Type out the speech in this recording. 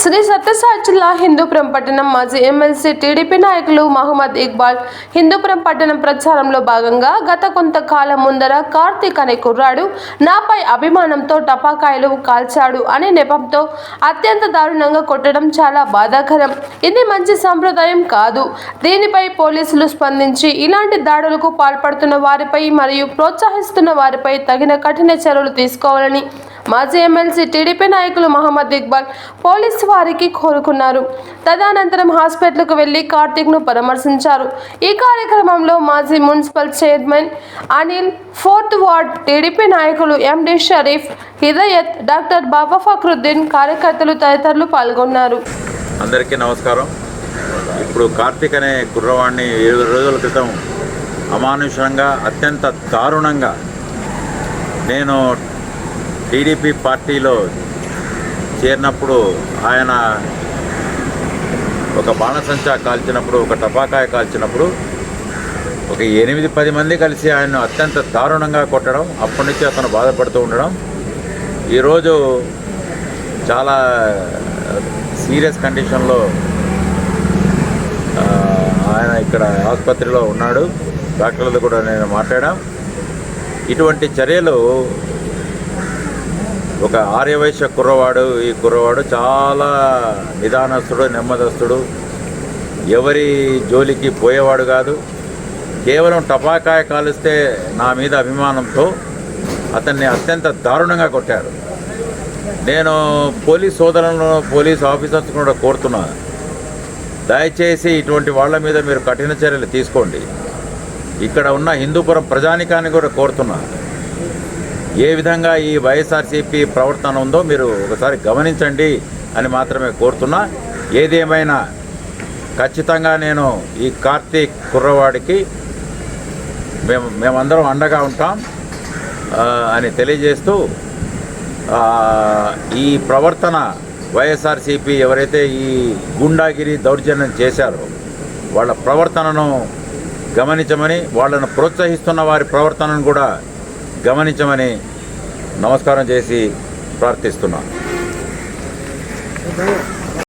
శ్రీ సత్యసాయి జిల్లా హిందూపురం పట్టణం మాజీ ఎమ్మెల్సీ టీడీపీ నాయకులు మహమ్మద్ ఇక్బాల్ హిందూపురం పట్టణం ప్రచారంలో భాగంగా గత కొంతకాలం ముందర కార్తీక్ అనే కుర్రాడు నాపై అభిమానంతో టపాకాయలు కాల్చాడు అనే నెపంతో అత్యంత దారుణంగా కొట్టడం చాలా బాధాకరం. ఇది మంచి సంప్రదాయం కాదు. దీనిపై పోలీసులు స్పందించి ఇలాంటి దాడులకు పాల్పడుతున్న వారిపై మరియు ప్రోత్సహిస్తున్న వారిపై తగిన కఠిన చర్యలు తీసుకోవాలని మాజీ ఎమ్మెల్సీ టీడీపీ నాయకులు మహమ్మద్ ఇక్బాల్ పోలీసు వారికి కోరుకున్నారు. తదనంతరం హాస్పిటల్కు వెళ్ళి కార్తీక్ను పరామర్శించారు. ఈ కార్యక్రమంలో మాజీ municipal chairman Anil fourth ward TDP నాయకులు ఎండి షరీఫ్ హిదయత్ డాక్టర్ బాబా ఫక్రుద్దీన్ కార్యకర్తలు తదితరులు పాల్గొన్నారు. అందరికీ నమస్కారం. ఇప్పుడు కార్తీక్ అనే కుర్రవాడిని ఏడు రోజుల క్రితం అమానుషంగా అత్యంత దారుణంగా నేను టీడీపీ పార్టీలో చేరినప్పుడు ఆయన ఒక బాణసంచా కాల్చినప్పుడు ఒక టపాకాయ కాల్చినప్పుడు ఒక ఎనిమిది పది మంది కలిసి ఆయన్ను అత్యంత దారుణంగా కొట్టడం అప్పటి నుంచి అతను బాధపడుతూ ఉండడం. ఈరోజు చాలా సీరియస్ కండిషన్లో ఆయన ఇక్కడ ఆసుపత్రిలో ఉన్నాడు. డాక్టర్లతో కూడా నేను మాట్లాడాం. ఇటువంటి చర్యలు ఒక ఆర్యవైశ్య కుర్రవాడు ఈ కుర్రవాడు చాలా నిదానస్తుడు నెమ్మదస్తుడు. ఎవరి జోలికి పోయేవాడు కాదు. కేవలం టపాకాయ కాలిస్తే నా మీద అభిమానంతో అతన్ని అత్యంత దారుణంగా కొట్టారు. నేను పోలీస్ సోదరులను పోలీస్ ఆఫీసర్స్ కూడా కోరుతున్నా. దయచేసి ఇటువంటి వాళ్ళ మీద మీరు కఠిన చర్యలు తీసుకోండి. ఇక్కడ ఉన్న హిందూపురం ప్రజానికాన్ని కూడా కోరుతున్నా. ఏ విధంగా ఈ వైఎస్ఆర్సీపీ ప్రవర్తన ఉందో మీరు ఒకసారి గమనించండి అని మాత్రమే కోరుతున్నా. ఏదేమైనా ఖచ్చితంగా నేను ఈ కార్తీక్ కుర్రవాడికి మేము మేమందరం అండగా ఉంటాం అని తెలియజేస్తూ ఈ ప్రవర్తన వైఎస్ఆర్సీపీ ఎవరైతే ఈ గుండాగిరి దౌర్జన్యం చేశారో వాళ్ళ ప్రవర్తనను గమనించమని వాళ్ళను ప్రోత్సహిస్తున్న వారి ప్రవర్తనను కూడా గమనించమని నమస్కారం చేసి ప్రార్థిస్తున్నాను